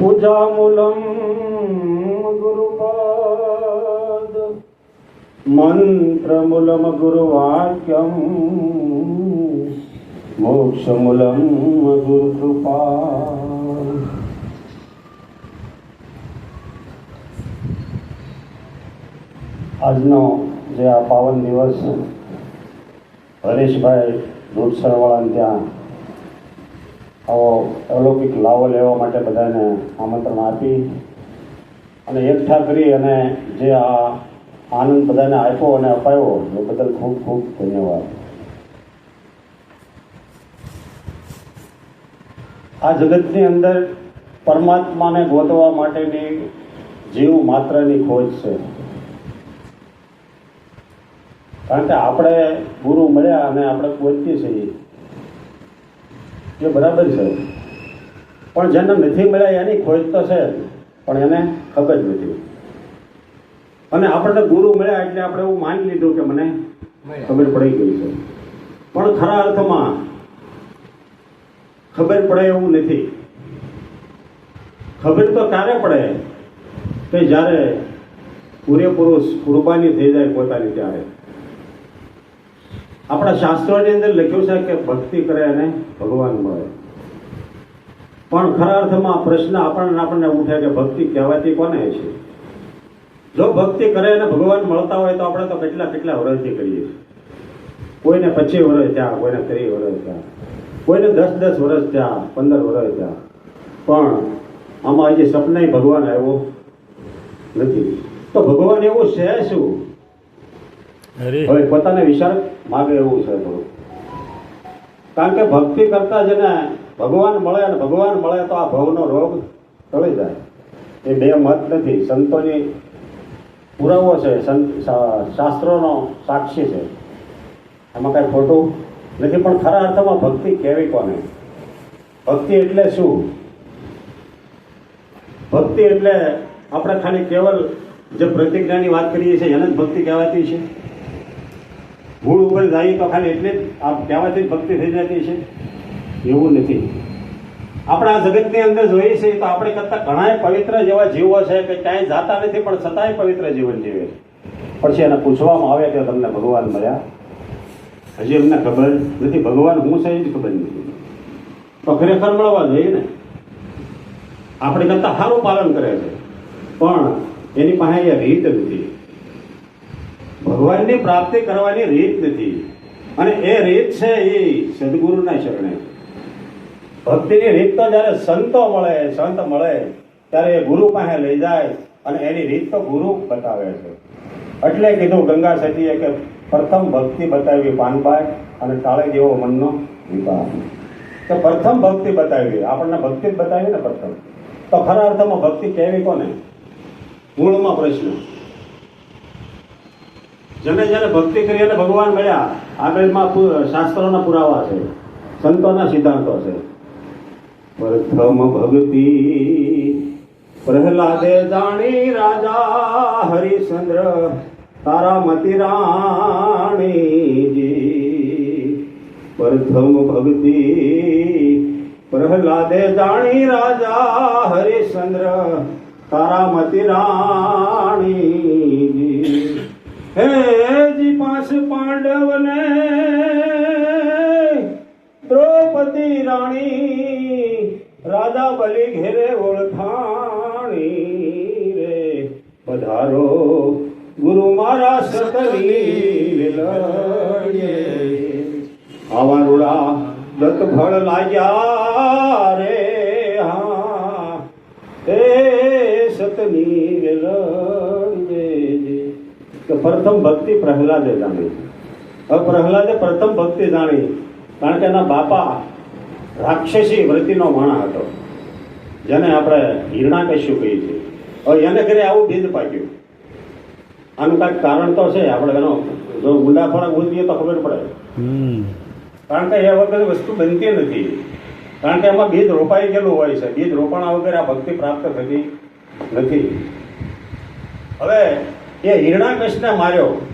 पूजामूलं गुरुपाद मन्त्रमूलं गुरुवाक्यं मोक्षमूलं गुरुकृपा આજનો જે આ પાવન દિવસ હરેશભાઈ દૂધસરવાળાને ત્યાં આવો અલૌકિક લાવો લેવા માટે બધાને આમંત્રણ આપી અને એકઠા કરી અને જે આ આનંદ બધાને આપ્યો અને અપાયો, એ બદલ ખૂબ ખૂબ ધન્યવાદ. આ જગતની અંદર પરમાત્માને ગોતવા માટેની જીવ માત્રની ખોજ છે. કારણ કે આપણે ગુરુ મળ્યા અને આપણે ગોતીએ છીએ. એ બરાબર છે. પણ જેને નથી મળ્યા એની ખોજ તો છે પણ એને ખબર જ નથી. અને આપણને ગુરુ મળ્યા એટલે આપણે એવું માની લીધું કે મને ખબર પડી ગઈ છે. પણ ખરા અર્થમાં ખબર પડે એવું નથી. ખબર તો ક્યારે પડે કે જ્યારે પૂરેપૂરો કુરબાની થઈ જાય પોતાની ત્યારે. આપણા શાસ્ત્રોની અંદર લખ્યું છે કે ભક્તિ કરે અને ભગવાન મળે. પણ ખરા અર્થમાં પ્રશ્ન આપણને આપણને ઉઠે કે ભક્તિ કહેવાતી કોને છે? જો ભક્તિ કરે અને ભગવાન મળતા હોય તો આપણે તો કેટલા કેટલા વર્ષથી કરીએ છીએ? કોઈને પચીસ વર્ષ થયા, કોઈને ત્રીસ વર્ષ થયા, કોઈને દસ દસ વર્ષ થયા, પંદર વર્ષ થયા. પણ આમાં હજી સપનાય ભગવાન આવ્યો નથી. તો ભગવાન એવું છે શું? હવે પોતાને વિશાળ માગે એવું છે થોડું કારણ કે ભક્તિ કરતા જેને ભગવાન મળે અને ભગવાન મળે તો આ ભવનો રોગ ટળી જાય. એ બે મત નથી, સંતોની પુરાવો છે સંત શાસ્ત્રોનો સાક્ષી છે. એમાં કાંઈ ખોટું નથી, પણ ખરા અર્થમાં ભક્તિ કેવી કોને? ભક્તિ એટલે શું? ભક્તિ એટલે આપણે ખાલી કેવલ જે પ્રતિજ્ઞાની વાત કરીએ છીએ, એને જ ભક્તિ કહેવાતી છે. મૂળ ઉપર જઈએ તો ખાલી એટલે આ કહેવાથી ભક્તિ થઈ જતી છે એવું નથી. આપણે આ જગતની અંદર જોઈએ છીએ તો આપણે કરતા ઘણા પવિત્ર જેવા જીવો છે કે ક્યાંય જાતા નથી, પણ છતાંય પવિત્ર જીવન જીવે છે. પછી એને પૂછવામાં આવે કે તમને ભગવાન મળ્યા? હજી એમને ખબર નથી, ભગવાન હું છે એ ખબર નથી. તો ખરેખર મળવા જોઈએ ને? આપણે કરતા સારું પાલન કરે છે. પણ એની પાસે રીત નથી. ભગવાનની પ્રાપ્તિ કરવાની રીત નથી. અને એ રીત છે એ સદગુરુના શરણે. ભક્તિની રીત તો જ્યારે સંતો મળે, સંત મળે, ત્યારે એ ગુરુ પાસે લઈ જાય અને એની રીત તો ગુરુ બતાવે છે. એટલે કીધું ગંગા સતીએ કે પ્રથમ ભક્તિ બતાવી પાનબાઈ અને ટાળે જેવો મનનો વિભાગ. કે પ્રથમ ભક્તિ બતાવી, આપણને ભક્તિ જ બતાવી ને પ્રથમ. તો ખરા અર્થમાં ભક્તિ કેવી કોને? મૂળમાં પ્રશ્ન. જેને જેને ભક્તિ કરી અને ભગવાન મળ્યા, આગળમાં શાસ્ત્રોના પુરાવા છે, સંતોના સિદ્ધાંતો છે. પ્રથમ ભક્તિ પ્રહલાદે જાણી રાજા હરિશ્ચંદ્ર, તારામતી રાણીજી. પ્રથમ ભક્તિ પ્રહલાદે જાણી રાજા હરિશ્ચંદ્ર, તારામતી રાણીજી. હે પાંચ પાંડવને દ્રૌપદી રાણી, રાધા બલી ઘેરે ઓળખાણી રે. પધારો, ગુરુ મારા લડીએ. આવા રૂડા દત્ત ફળ લાગ્યા રે. હા એ સતની લડીએ કે પ્રથમ ભક્તિ પ્રહલાદે જાણી હવે પ્રહલાદે પ્રથમ ભક્તિ જાણી કારણ કે એના બાપા રાક્ષસી વૃત્તિનો માણા હતો. જેને આપણે હિરણાકશ્યુ કહીએ છીએ. હવે એને ઘરે આવું બીજ પાક્યું આનું કાંઈક કારણ તો છે. આપણે એનો જો ઊંડા ખોરાક ઉલટીએ તો ખબર પડે. કારણ કે એ વગર વસ્તુ બનતી નથી. કારણ કે એમાં બીજ રોપાઈ ગયેલું હોય છે. બીજ રોપણ વગર આ ભક્તિ પ્રાપ્ત થતી નથી. હવે એ હિરણાકશને માર્યો.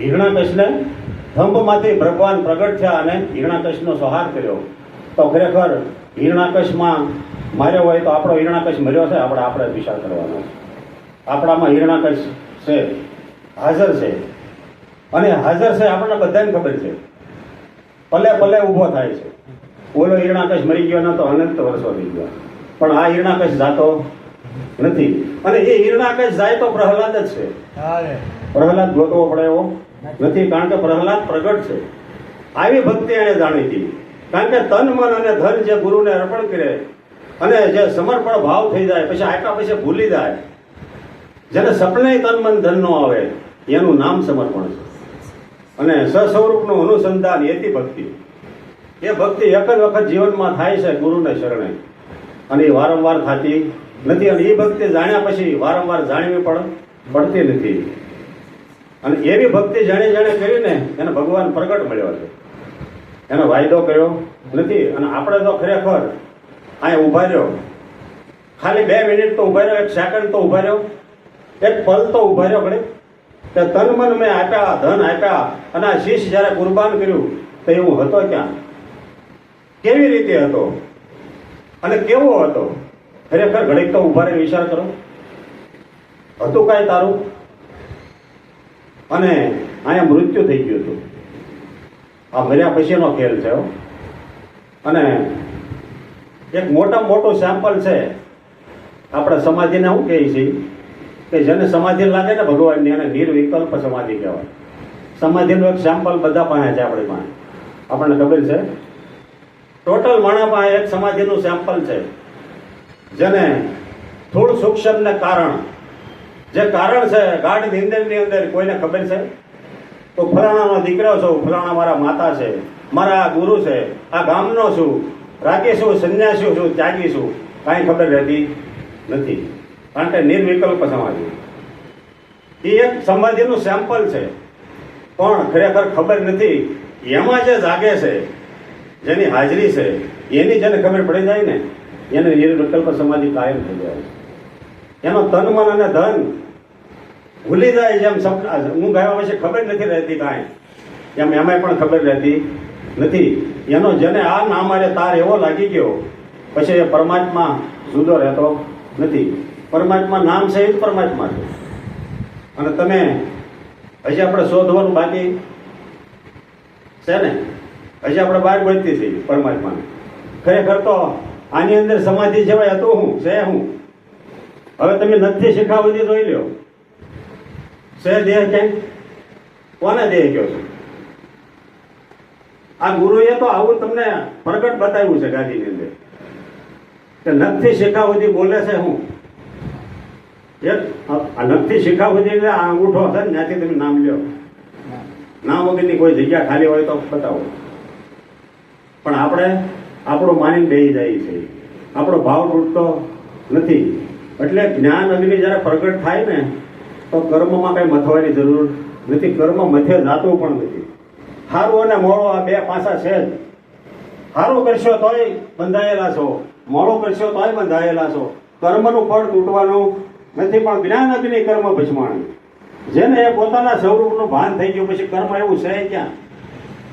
હિરણાકશને ધંભમાંથી ભગવાન પ્રગટ થયા અને હિરણાકશનો સંહાર કર્યો. તો ખરેખર હિરણાકશમાં માર્યો હોય તો આપણો હિરણાકશ મર્યો છે આપણે આપણે વિશાળ કરવાનો. આપણામાં હિરણાકશ છે, હાજર છે. અને હાજર છે આપણને બધાને ખબર છે. પલે પલે ઊભો થાય છે. ઓલો હિરણાકશ મરી ગયો નતો અનંત વર્ષો થઈ ગયા. પણ આ હિરણાકશ જાતો નથી. અને એ હિરણાકેશ જાય તો પ્રહલાદ જ છે. પ્રહલાદ ગોતવો પડે એવો નથી કારણ કે પ્રહલાદ પ્રગટ છે. આવી ભક્તિ એને જાણી હતી કારણ કે તન મન અને ધન જે ગુરુને અર્પણ કરે અને જે સમર્પણ ભાવ થઈ જાય પછી આપ્યા પછી ભૂલી જાય. જેને સપને તન મન ધન નો આવે એનું નામ સમર્પણ છે. અને સસ્વરૂપનું અનુસંધાન એથી ભક્તિ. એ ભક્તિ એક જ વખત જીવનમાં થાય છે ગુરુને શરણે. અને એ વારંવાર થતી નથી અને એ ભક્તિ જાણ્યા પછી વારંવાર જાણવી પણ પડતી નથી. અને એવી ભક્તિ જાણે જાણે કરીને એને ભગવાન પ્રગટ મળ્યો છે. એનો વાયદો કર્યો નથી અને આપણે તો ખરેખર અહીંયા ઊભા રહ્યો. ખાલી બે મિનિટ તો ઊભા રહ્યો, એક સેકન્ડ તો ઊભા રહ્યો, એક પલ તો ઊભા રહ્યો ભણે કે તન મન મેં આપ્યા, ધન આપ્યા, અને આ શીશ જ્યારે કુરબાન કર્યું, તો એવું હતો ક્યાં? કેવી રીતે હતો? અને કેવો હતો? ખરેખર ઘડીક તો ઊભા રહી વિચાર કરો. હતું કાંઈ તારું? અને અહીંયા મૃત્યુ થઈ ગયું હતું. આ મર્યા પછીનો ખેલ હો. અને એક મોટામાં મોટું સેમ્પલ છે. આપણે સમાધિને શું કહીએ છીએ કે જેને સમાધિ લાગે ને ભગવાનની, એને નિર્વિકલ્પ સમાધિ કહેવાય. સમાધિનું એક સેમ્પલ બધા પાસે છે આપણી પાસે. આપણને ખબર છે? ટોટલ માણા પાસે એક સમાધિનું સેમ્પલ છે. જેને થોડું સૂક્ષ્મને કારણ. જે કારણ છે ગાઢ નિંદનની અંદર કોઈને ખબર છે? તો ફલાણાનો દીકરો છું, ફલાણા મારા માતા છે, મારા આ ગુરુ છે, આ ગામનો છું રાગી છું સંન્યાસી છું, ત્યાગી છું. કાંઈ ખબર રહેતી નથી. કારણ કે નિર્વિકલ્પ સમાધિ. એ એક સમાધિનું સેમ્પલ છે. પણ ખરેખર ખબર નથી, એમાં જે જાગે છે, જેની હાજરી છે, એની જેને ખબર પડી જાય ને એને નિર્વિકલ્પ સમાધિ કાયમ થઈ જાય એનો તન મન અને ધન ભૂલી જાય જેમ હું આવ્યા પછી ખબર નથી રહેતી કાંઈ. એમ એમાંય પણ ખબર રહેતી નથી. એનો જેને આ ના મારે તાર એવો લાગી ગયો, પછી એ પરમાત્મા જુદો રહેતો નથી. પરમાત્મા નામ છે એ જ પરમાત્મા છે. અને તમે હજી આપણે શોધવાનું બાકી છે ને? હજી આપણે બહાર ગોતતી છીએ પરમાત્માને. ખરેખર તો આની અંદર સમાધિ જેવાય હતો હું છે હું. હવે તમે નથી શીખાવતી જોઈ લ્યો. છે દેહ ક્યાંય? કોને દેહ કયો છો? આ ગુરુએ તો આવું તમને પ્રગટ બતાવ્યું છે ગાદીની અંદર. કે નથી શીખાવતી બોલે છે હું. એક આ નખથી શીખાવતી આ અંગૂઠો હશે ને ત્યાંથી તમે નામ લ્યો. નામ વગરની કોઈ જગ્યા ખાલી હોય તો બતાવો. પણ આપણે આપણું માનીને બેસી જાય છે. આપણો ભાવ તૂટતો નથી. એટલે જ્ઞાન અગ્નિ જ્યારે પ્રગટ થાય ને, તો કર્મમાં કઈ મથવાની જરૂર નથી. કર્મ મથે જાતું પણ નથી. સારું અને મોડો આ બે પાસા છે જ. સારું કરશો તોય બંધાયેલા છો. મોડો કરશો તોય બંધાયેલા છો. કર્મનું ફળ તૂટવાનું નથી, પણ જ્ઞાન અગ્નિ કર્મ ભજમાણ. જેને એ પોતાના સ્વરૂપનું ભાન થઈ ગયું, પછી કર્મ એવું છે ક્યાં?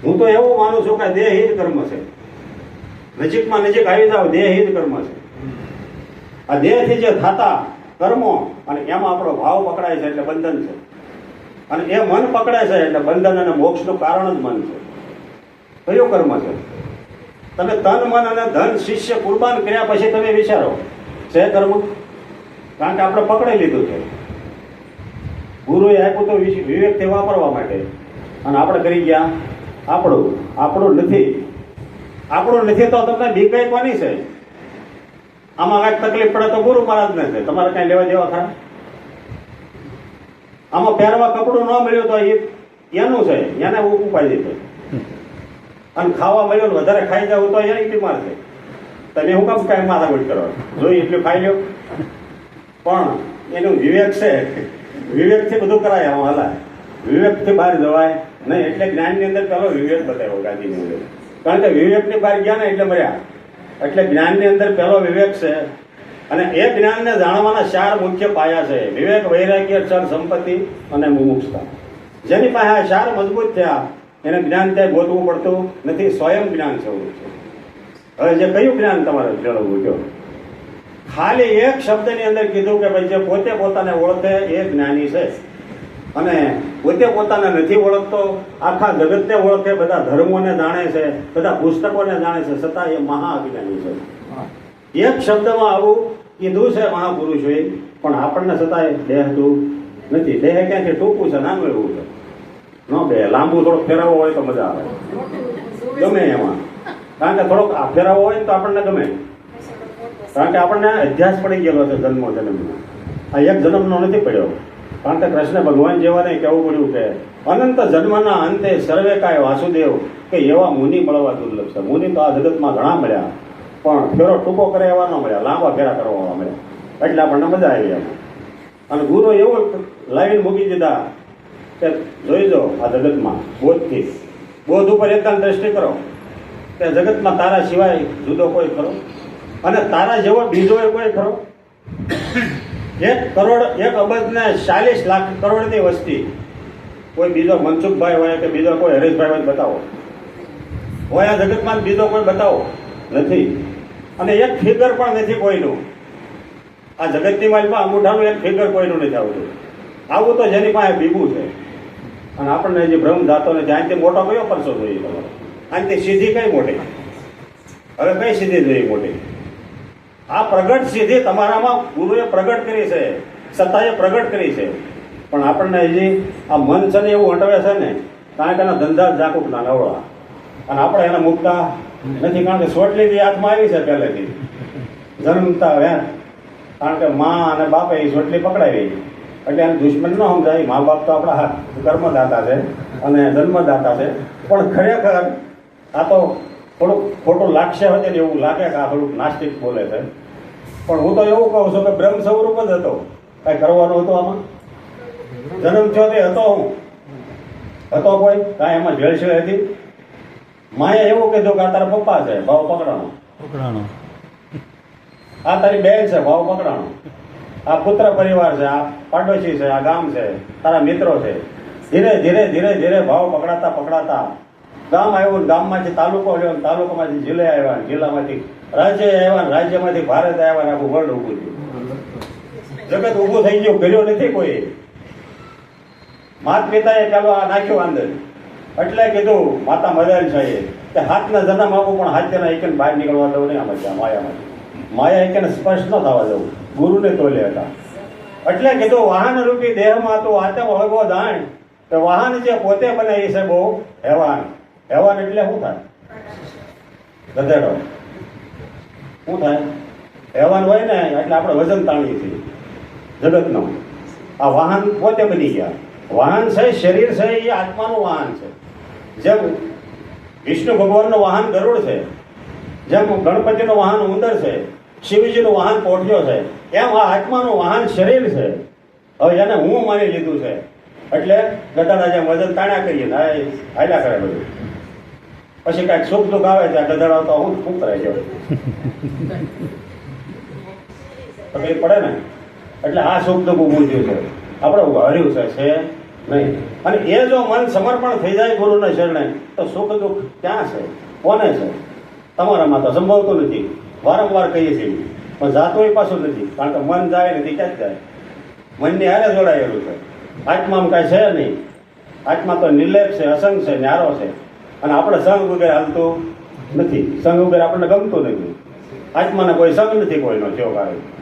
હું તો એવું માનું છું કે દેહ જ કર્મ છે. નજીકમાં નજીક આવી જાવ દેહ જ કર્મ છે. આ દેહથી જે થતા કર્મો અને એમાં આપણો ભાવ પકડાય છે એટલે બંધન છે. અને એ મન પકડાય છે એટલે બંધન અને મોક્ષનું કારણ જ મન છે. કયો કર્મ છે? તમે તન, મન અને ધન, શિષ્ય, કુરબાન કર્યા પછી તમે વિચારો, છે કર્મ? કારણ કે આપણે પકડી લીધું છે. ગુરુએ આપ્યું તો વિવેક વિવેકથી વાપરવા માટે. અને આપણે કરી ગયા. આપણું આપણું નથી. આપણું નથી તો તમને બીકાઈ કોની છે? આમાં કાંઈક તકલીફ પડે તો ગુરુ મહારાજને છે. તમારે કાંઈ લેવા દેવા ખરા આમાં પહેરવા કપડું ન મળ્યું તો એ એનું છે. એને ઉપાય છે અને ખાવા મળ્યું ને વધારે ખાઈ જવું તો એ બીમાર છે. તમે હું કામ કાંઈ માથાકૂટ કરો? જોઈ એટલું ખાઈ લો પણ એનું વિવેક છે. વિવેકથી બધું કરાય આમાં હલાય વિવેકથી બહાર જવાય નહીં. એટલે જ્ઞાનની અંદર પેલો વિવેક બતાવ્યો ગાંધીની અંદર કારણ કે વિવેકની બહાર ગયા ને એટલે મર્યા. એટલે જ્ઞાનની અંદર પહેલો વિવેક છે. અને એ જ્ઞાનને જાણવાના ચાર મુખ્ય પાયા છે. વિવેક, વૈરાગ્ય ચર સંપત્તિ અને મુમુક્ષતા. જેની પાસે આ ચાર મજબૂત થયા, એને જ્ઞાન ત્યાં ગોતવું પડતું નથી, સ્વયં જ્ઞાન સ્વરૂપ છે હવે જે કયું જ્ઞાન તમારે મેળવવું જો ખાલી એક શબ્દની અંદર કીધું કે ભાઈ જે પોતે પોતાને ઓળખે એ જ્ઞાની છે. અને પોતે પોતાને નથી ઓળખતો, આખા જગતને ઓળખે, બધા ધર્મોને જાણે છે, બધા પુસ્તકોને જાણે છે, છતાં એ મહાઅજ્ઞાની છે. એક શબ્દમાં આવું કીધું છે મહાપુરુષોએ, પણ આપણને છતાંય દેહતું નથી. દેહ ક્યાંથી? ટૂંકું છે, નાનું એવું છે. ન બે, લાંબુ થોડોક ફેરાવો હોય તો મજા આવે. ગમે એમાં. કારણ કે થોડોક આ ફેરવવો હોય તો આપણને ગમે. કારણ કે આપણને અભ્યાસ પડી ગયેલો છે જન્મો જન્મનો આ એક જન્મનો નથી પડ્યો. કારણ કે કૃષ્ણ ભગવાન જેવાને કહેવું પડ્યું કે અનંત જન્મના અંતે સર્વે કાય વાસુદેવ કે એવા મુનિ મળવા દુર્લભ છે. મુનિ તો આ જગતમાં ઘણા મળ્યા, પણ ફેરો ટૂંકો કરે એવા ન મળ્યા, લાંબા ફેરા કરવા મળ્યા. એટલે આપણને મજા આવી ગયા અને ગુરુ એવો લાઈન મૂકી દીધા કે જોઈ જો આ જગતમાં બોધથી, બોધ ઉપર એકદમ દ્રષ્ટિ કરો કે જગતમાં તારા સિવાય જુદો કોઈ ખરો? અને તારા જેવો બીજો કોઈ ખરો? એક કરોડ, એક અબજને ચાલીસ લાખ કરોડની વસ્તી. કોઈ બીજો મનસુખભાઈ હોય કે બીજો કોઈ હરેશભાઈ હોય બતાવો. હોય આ જગતમાં બીજો કોઈ બતાવો. નથી. અને એક ફિગર પણ નથી કોઈનું. આ જગતની માલમાં અંગૂઠાનું એક ફિગર કોઈનું નથી આવતું. આવું તો જેની પાસે ભીગું છે. અને આપણને જે ભ્રમ જાતો ને મોટો કયો પરસો જોઈએ તમારો? આનાથી સીધી કઈ મોટી? હવે કઈ સીધી જોઈએ મોટી? આ પ્રગટ સિદ્ધિ તમારામાં ગુરુએ પ્રગટ કરી છે, સત્તાએ પ્રગટ કરી છે. પણ આપણને હજી આ મન છે ને એવું હટવે છે ને, કારણ કે એના ધંધા જ ના નવળા અને આપણે એને મૂકતા નથી, કારણ કે સોટલી બી હાથમાં આવી છે પહેલેથી. જન્મતા વેન કારણ કે મા અને બાપે એ સોટલી પકડાવી. એટલે એને દુશ્મન ન સમજાય. મા બાપ તો આપણા કર્મદાતા છે અને જન્મદાતા છે. પણ ખરેખર આ તો થોડુંક ખોટું લાગશે હોય ને એવું લાગે કે આ થોડુંક નાસ્તિક બોલે છે. પણ હું તો એવું કહું છું કે બ્રહ્મ સ્વરૂપ જ હતો. કાંઈ કરવાનું હતું આમાં? જન્મ થયો તે હતો હું. હતો કોઈ? કાંઈ એમાં ભેળસેળ હતી માએ એવું કીધું કે આ તારા પપ્પા છે ભાવ પકડાણો. પકડાણો. આ તારી બેન છે ભાવ પકડાણો. આ પુત્ર પરિવાર છે આ પાડોશી છે આ ગામ છે તારા મિત્રો છે. ધીરે ધીરે ધીરે ધીરે ભાવ પકડાતા પકડાતા ગામ આવ્યું ગામમાંથી તાલુકો આવ્યો તાલુકામાંથી જિલ્લા આવ્યા જિલ્લામાંથી રાજ્ય આવ્યા રાજ્યમાંથી ભારત આવ્યા આખું વર્લ્ડ ઊભું થયું. જગત ઊભું થઈ ગયું કર્યો નથી કોઈ. માત પિતાએ ચાલો આ નાખ્યું અંદર. એટલે કીધું, માતા મદન છે કે હાથના જન્મ આપું, પણ હાથના એકને બહાર નીકળવા દઉં નહીં આમાં માયામાંથી. માયા એકને સ્પર્શ ન થવા દઉં. ગુરુને તોલે હતા. એટલે કીધું, વાહન રૂપી દેહમાં તો આતમ હળગો દાણ. તો વાહન જે પોતે બને એ છે બહુ હેવાન. હેવાન એટલે શું થાય? ગધેડો. શું થાય? હેવાન હોય ને, એટલે આપણે વજન તાણીએ છીએ. જગતનો. આ વાહન પોતે બની ગયા. વાહન છે, શરીર છે, એ આત્માનું વાહન છે. જેમ વિષ્ણુ ભગવાનનું વાહન ગરુડ છે, જેમ ગણપતિનું વાહન ઉંદર છે, શિવજીનું વાહન પોઠ્યો છે, એમ આ આત્માનું વાહન શરીર છે. હવે એને હું માની લીધું છે. એટલે ગધાડા જેમ વજન તાણ્યા કરીએ ને હાલ્યા કરે બધું. પછી કાંઈક સુખ દુઃખ આવે ત્યાં ગધાડા હું ખૂબ રહી જાઉં તકલીફ પડે ને? એટલે આ સુખ દુઃખ ઊભું થયું છે. આપણે હર્યું છે છે નહીં. અને એ જો મન સમર્પણ થઈ જાય ગુરુને શરણે, તો સુખ દુઃખ ક્યાં છે? કોને છે? તમારામાં તો સંભવતું નથી. વારંવાર કહીએ છીએ. પણ જાતું એ પાછું નથી. કારણ કે મન જાય નથી ક્યાં જાય. મનની હારે જોડાયેલું છે. આત્મામાં કાંઈ છે નહીં. આત્મા તો નિર્લેપ છે, અસંગ છે, ન્યારો છે. અને આપણે સંઘ વગેરે હાલતો નથી. સંઘ વગેરે આપણને ગમતો નથી. આત્માને કોઈ સંગ નથી, કોઈનો થયો કારણ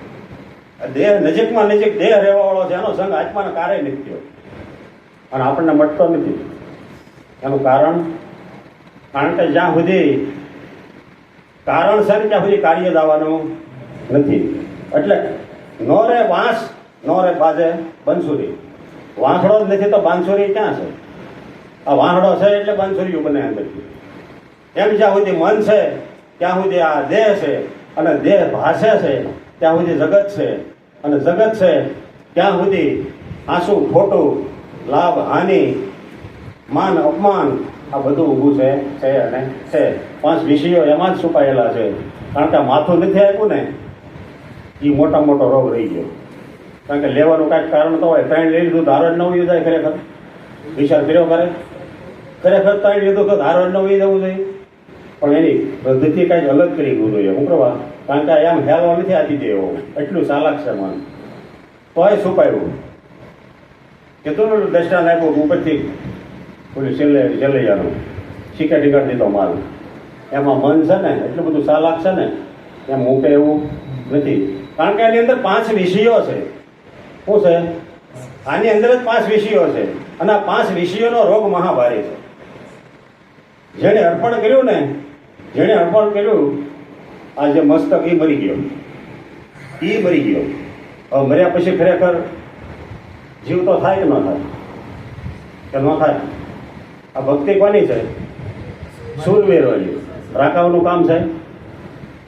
દેહ નજીકમાં નજીક દેહ રહેવા વાળો છે, એનો સંઘ આત્માને કારે નથી થયો. અને આપણને મટતો નથી. એનું કારણ કારણ કે જ્યાં સુધી કારણ છે ત્યાં સુધી કાર્ય દાવાનું નથી. એટલે નો રે વાંસ, નો રે બાજે બંસુરી. વાંસડો જ નથી તો બાંસુરી ક્યાં છે? આ વાંસળો છે એટલે બાંસુરીઓ બને અંદરથી એમ જ્યાં સુધી મન છે, ત્યાં સુધી આ દેહ છે અને દેહ ભાષે છે, ત્યાં સુધી જગત છે. અને જગત છે, ત્યાં સુધી આંસુ, ખોટું, લાભ, હાનિ, માન, અપમાન, આ બધું ઊભું છે છે અને છે. પાંચ વિષયો એમાં જ છુપાયેલા છે. કારણ કે માથું નથી આપ્યું ને એ મોટા મોટો રોગ રહી ગયો. કારણ કે લેવાનું કાંઈક કારણ તો હોય, ત્રણ લઈ લીધું ધારો જ ન ઉઈ જાય ખરેખર. વિચાર કર્યો કરે ખરેખર તારી લીધો તો ધારો જ ન ઉઈ જવું જોઈએ પણ એની પદ્ધતિ કાંઈક અલગ કરી ગુરુએ હું કરવા કારણ કે એમ હેલવા નથી આપી દેવો એટલું ચાલાક છે મન તોય છુપાયું કેટલું દર્શન આપ્યું ઉપરથી પેલું છેલ્લે છેલ્લૈયાનું શીખે ટીકટ દીધો માલ. એમાં મન છે ને, એટલું બધું ચાલાક છે ને, એમ મૂકે એવું નથી. કારણ કે એની અંદર પાંચ વિષયો છે. શું છે? આની અંદર જ પાંચ વિષયો છે. અને આ પાંચ વિષયોનો રોગ મહાભારી છે. જેણે અર્પણ કર્યું ને, જેણે અર્પણ કર્યું, આ જે મસ્તક એ મરી ગયો. એ મરી ગયો. હવે મર્યા પછી ખરેખર જીવ તો થાય કે ન થાય? કે ન થાય? આ ભક્તિ કોની છે? સુરવીરોની રાખાવનું કામ છે?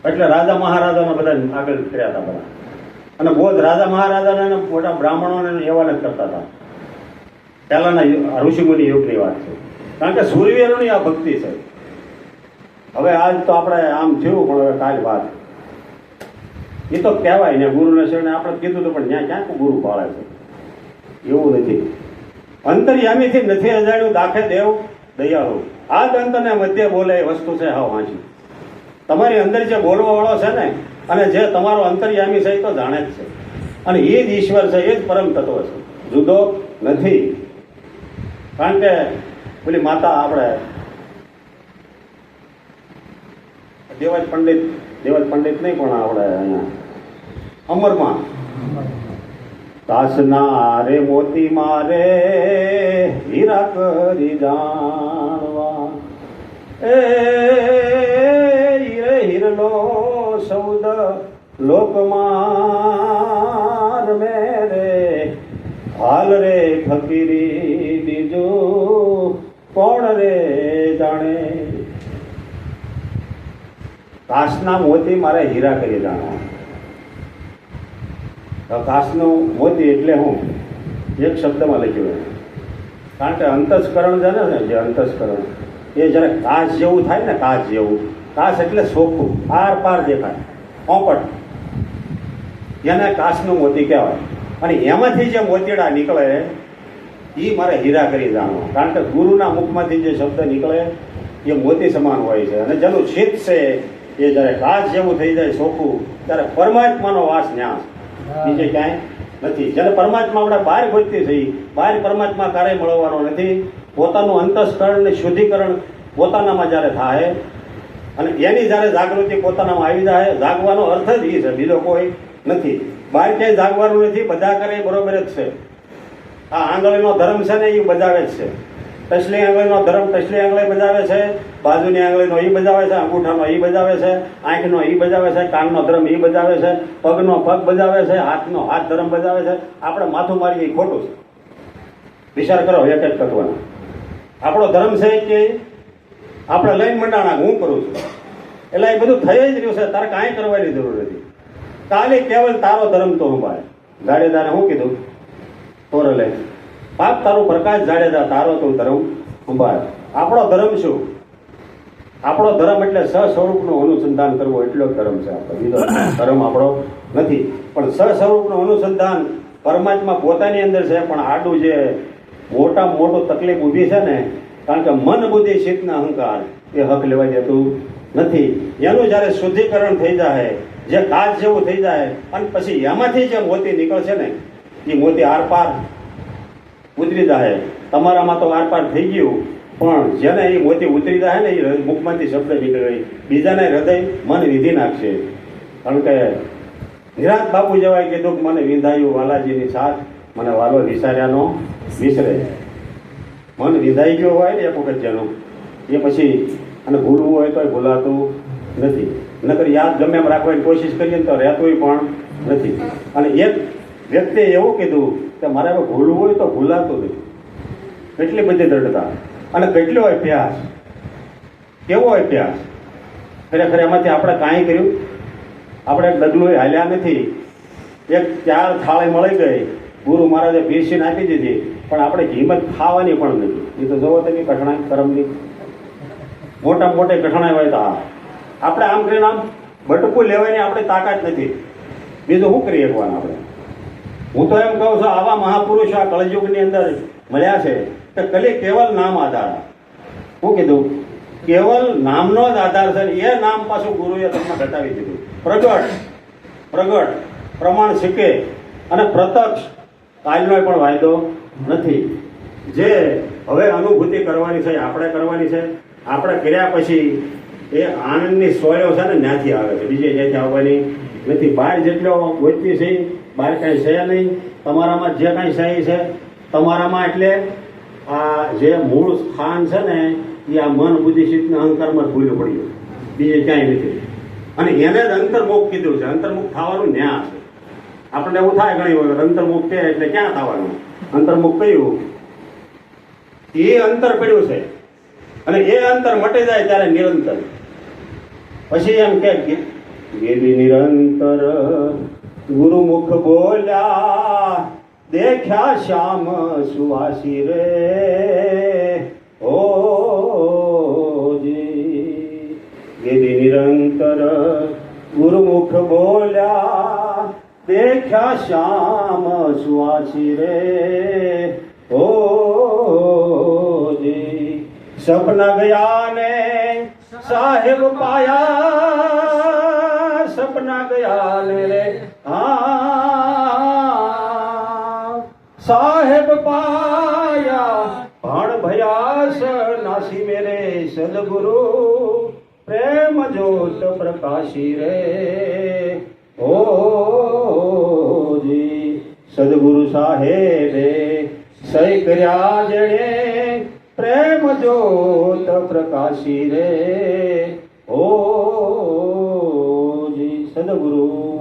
એટલે રાજા મહારાજાના બધા આગળ કર્યા હતા બધા. અને બોધ રાજા મહારાજાને મોટા બ્રાહ્મણોને એવા જ કરતા હતા. પહેલાના ઋષિમુનિ યુગની વાત છે. કારણ કે સૂર્યવીરોની આ ભક્તિ છે. હવે આજ તો આપણે આમ થયું, પણ હવે કાલ વાત એ તો કહેવાય ને, ગુરુને શરણે આપણે કીધું તો, પણ ત્યાં ક્યાંક ગુરુ પાળે છે? એવું નથી. અંતર્યામીથી નથી અજાણ્યું, દાખે દેવ દયાળુ. આ અંતરને મધ્ય બોલે વસ્તુ છે હા વાંચી. તમારી અંદર જે બોલવા વાળો છે ને, અને જે તમારો અંતર્યામી છે, એ તો જાણે જ છે. અને એ જ ઈશ્વર છે, એ જ પરમ તત્વ છે. જુદો નથી. કારણ કે પેલી માતા આપણે દેવાજ પંડિત દેવાજ પંડિત નહીં પણ આપણે અહીંયા અમરમાં. તાસના રે મોતી મારે હીરા કરી જાણવા. એ, હીરે હીરલો સૌદ લોકમાર મેરે. હાલ રે ફકીરી કોણ રે જાણે? કાશના મોતી મારે હીરા કરી જાણવા. કાશનું મોતી એટલે હું? એક શબ્દમાં લખ્યું. કારણ કે અંતસ્કરણ છે ને, જે અંતસ્કરણ, એ જ્યારે કાચ જેવું થાય ને કાચ જેવું કાચ એટલે સોખું, પાર પાર દેખાય, પોપટ. એને કાચનું મોતી કહેવાય. અને એમાંથી જે મોતીડા નીકળે એ મારે હીરા કરી જાણવા. કારણ કે ગુરુના મુખમાંથી જે શબ્દ નીકળે એ મોતી સમાન હોય છે. અને જેનું ચિત્ત છે એ જ્યારે ઘાસ જેવું થઈ જાય ચોખ્ખું ત્યારે પરમાત્માનો વાસ ન્યાસ. બીજે ક્યાંય નથી. જ્યારે પરમાત્મા આપણે બહાર ગોતતી થઈ બહાર પરમાત્મા ક્યારેય મળવાનો નથી પોતાનું અંતસ્કરણ ને શુદ્ધિકરણ પોતાનામાં જ્યારે થાય અને એની જ્યારે જાગૃતિ પોતાનામાં આવી જાય જાગવાનો અર્થ જ એ છે. બીજો કોઈ નથી. બહાર ક્યાંય જાગવાનું નથી બધા કરે બરોબર જ છે. આ આંગળીનો ધર્મ છે ને એ બજાવે છે. ટસલી આંગળીનો ધર્મ ટસલી આંગળી બજાવે છે, બાજુની આંગળીનો એ બજાવે છે, અંગૂઠાનો એ બજાવે છે, આંખનો એ બજાવે છે, કાનનો ધર્મ એ બજાવે છે, પગનો પગ બજાવે છે, હાથનો હાથ ધર્મ બજાવે છે. આપણે માથું મારીએ એ ખોટું છે. વિચાર કરો એક જ તત્વનો આપણો ધર્મ છે કે આપણે લઈને મંડાણા હું કરું છું? એટલે એ બધું થઈ જ રહ્યું છે, તારે કાંઈ કરવાની જરૂર નથી. કાલે કેવલ તારો ધર્મ તો હું ભાઈ જાડેદાને હું કીધું? તોરલે પાપ તારું પ્રકાશ જાડેજા, તારો તું ધર્મ સંભાળ. આપણો ધર્મ શું? આપણો ધર્મ એટલે સસ્વરૂપનું અનુસંધાન કરવું, એટલો જ ધર્મ છે આપણો. બીજો ધર્મ આપણો નથી. પણ સસ્વરૂપનું અનુસંધાન પરમાત્મા પોતાની અંદર છે, પણ આડું જે મોટામાં મોટું તકલીફ ઊભી છે ને, કારણ કે મન બુદ્ધિ શીતના અહંકાર, એ હક લેવા દેતું નથી. એનું જ્યારે શુદ્ધિકરણ થઈ જાય, જે કાચ જેવું થઈ જાય, અને પછી એમાંથી જે મોતી નીકળશે ને એ મોતી આરપાર ઉતરી જાય તમારામાં તો આરપાર થઈ ગયું, પણ જેને એ મોતી ઉતરી જાય ને એ મુખમાંથી શબ્દ નીકળે. બીજાને હૃદય મન વિધી નાખશે. કારણ કે નિરાત બાપુ જેવાય કીધું કે, મને વિંધાયું વાલાજીની સાથ મને વાલો વિસાર્યાનો વિસરે. મન વિંધાઈ ગયો હોય ને એક વખત જેનું. એ પછી અને ભૂલવું હોય તોય ભૂલાતું નથી. નકર યાદ ગમે એમ રાખવાની કોશિશ કરીએ તો રહેતું પણ નથી. અને એક વ્યક્તિએ એવું કીધું કે મારે હવે ભૂલવું હોય તો ભૂલાતું નથી. કેટલી બધી દ્રઢતા. અને કેટલો અભ્યાસ. કેવો અભ્યાસ? ખરેખર એમાંથી આપણે કાંઈ કર્યું? આપણે એક ડગલું હાલ્યા નથી. એક ચાર થાળી મળી ગઈ. ગુરુ મહારાજે પીરસીને આપી દીધી. પણ આપણે હિંમત ખાવાની પણ નથી. એ તો જોવો તમે કઠણાઈ, કરમની. મોટા મોટી કઠણાઈ હોય તો આપણે આમ કરીને આમ બટકું લેવાની આપણી તાકાત નથી. બીજું શું કરી શકવાના આપણે? હું તો એમ કહું છું, આવા મહાપુરુષો આ કળયુગની અંદર મળ્યા છે. કે કલી કેવલ નામ આધાર? શું કીધું, કેવલ નામનો જ આધાર છે એ નામ પાછું ગુરુએ તમને બતાવી દીધું. પ્રગટ પ્રગટ, પ્રમાણ શીખે અને પ્રત્યક્ષ કાલનો પણ વાયદો નથી. જે હવે અનુભૂતિ કરવાની છે, આપણે કરવાની છે, આપણે કર્યા પછી એ આનંદની સોયો છે ને ત્યાંથી આવે છે. બીજે જ્યાંથી આવવાની નથી. બહાર જેટલો ગોચતી છે બહાર કાંઈ છે નહીં. તમારામાં જે કાંઈ છે છે, તમારામાં એટલે આ જે મૂળ સ્થાન છે ને, એ આ મન બુદ્ધિ અહંકારમાં જ ભૂલું પડ્યું બીજે ક્યાંય નથી. અને એને જ અંતર્મુખ કીધું છે. અંતર્મુખ થવાનું ન્યા છે. આપણને એવું થાય ઘણી વખત, અંતર્મુખ કે એટલે ક્યાં થવાનું? અંતર્મુખ કયું? એ અંતર પડ્યું છે. અને એ અંતર મટી જાય ત્યારે નિરંતર. પછી એમ કે નિરંતર ગુરુમુખ બોલ્યા, દેખ્યા શ્યામ સુવાસી રે ઓ ગીરી નિરંતર ગુરુમુખ બોલ્યા, દેખ્યા શ્યામ સુવાસી રે ઓ સપના ગયા ને સાહેબ પાયા સપના ગયા ને રે હા સાહેબ પાયા, ભણ ભયાસ નાસી મેરે, સદગુરુ, પ્રેમ જ્યોત પ્રકાશી રે. ઓ જી, સદગુરુ સાહેબે, સહી કર્યા જણે, પ્રેમ જ્યોત પ્રકાશી રે. ઓ જી સદગુરુ